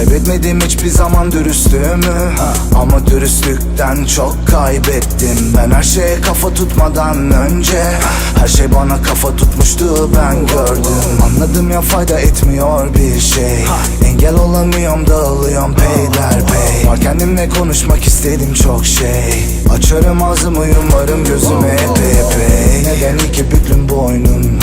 Kaybetmedim hiçbir zaman dürüstlüğümü. Ama dürüstlükten çok kaybettim. Ben her şeye kafa tutmadan önce Her şey bana kafa tutmuştu ben gördüm. Anladım ya fayda etmiyor bir şey. Engel olamıyorum dağılıyorum peyderpey. Var kendimle konuşmak istedim çok şey. Açarım ağzımı yumarım gözümü epey. Epey Neden iki büklüm boynum?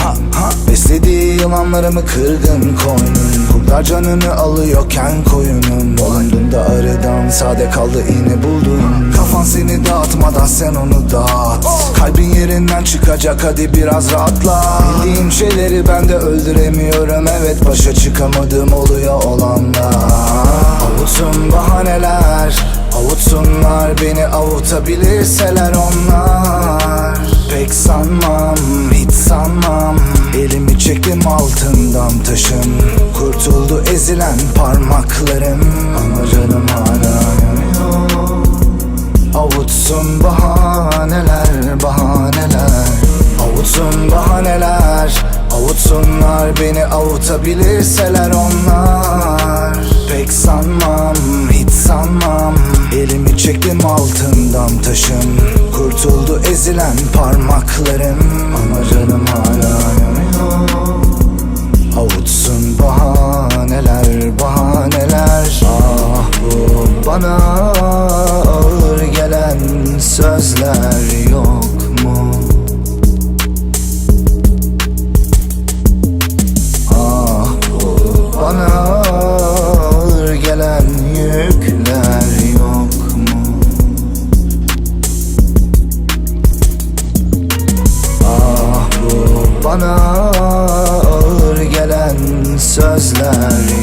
Beslediği yılanlarımı kırdım koynum Kurtlar canını alıyorken koyunun Dolandığımda aradan sade kaldı iğne buldum Kafan seni dağıtmadan sen onu dağıt. Kalbin yerinden çıkacak hadi biraz rahatla. Bildiğim şeyleri ben de öldüremiyorum Evet başa çıkamadığım oluyor olanlar. Avutsun bahaneler Avutsunlar beni avutabilirseler onlar ezilen parmaklarım. Ama canım hala Avutsun bahaneler bahaneler. Avutsun bahaneler Avutsunlar beni avutabilirseler onlar. Pek sanmam hiç sanmam. Elimi çektim altından taşım Kurtuldu ezilen parmaklarım. Ama canım hala sözler yok mu? Ah bana ağır gelen yükler yok mu? Ah bana ağır gelen sözler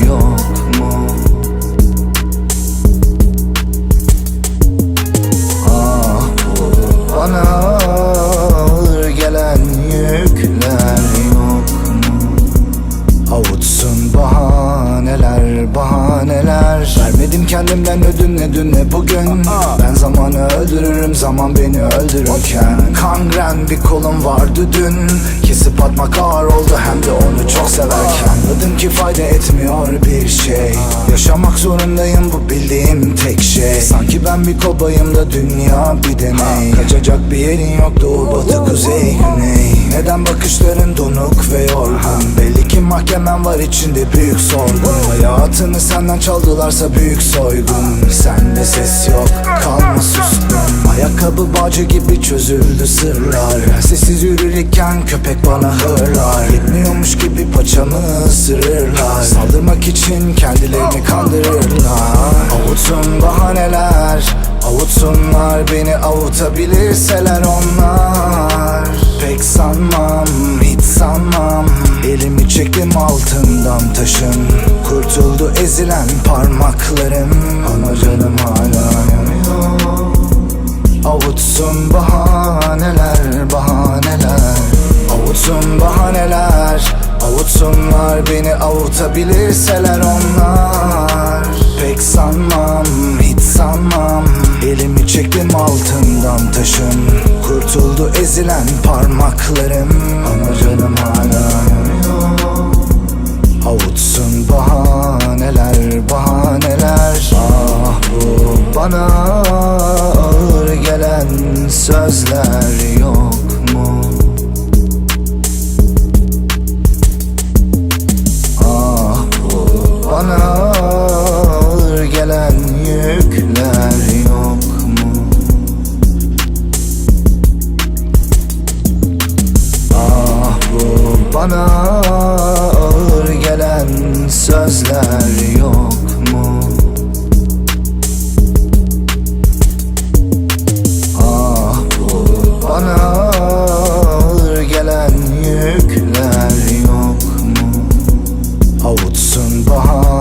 Ben zamanı öldürürüm zaman beni öldürürken. Kangren bir kolum vardı dün. Kesip atmak ağır oldu hem de onu çok severken. Anladım ki fayda etmiyor bir şey. Yaşamak zorundayım bu bildiğim tek şey. Sanki ben bir kobayım da dünya bir deney. Kaçacak bir yerin yok doğu batı kuzey güney. Neden bakışların donuk ve yorgun? Belli ki mahkemen var içinde büyük sorgun. Hayatını senden çaldılarsa büyük soygun. Sende ses yok kalma suskun Ayakkabı bağcı gibi çözüldü sırlar. Sessiz yürürken köpek bana hırlar. Yetmiyormuş gibi paçamı ısırırlar. Saldırmak için kendilerini kandırırlar. Avutsun bahaneler Avutsunlar. Beni avutabilirseler onlar. Pek sanmam hiç sanmam. Elimi çektim altından taşın. Kurtuldu ezilen parmaklarım. Ama canım hala Avutsun bahaneler bahaneler. Avutsun bahaneler Avutsunlar beni avutabilirseler onlar. Pek sanmam hiç sanmam. Elimi çektim altından taşın. Kurtuldu ezilen parmaklarım. Ama canım sözler yok mu? Ah bu bana ağır gelen yükler yok mu? Ah bu bana Biliyorsun bahar.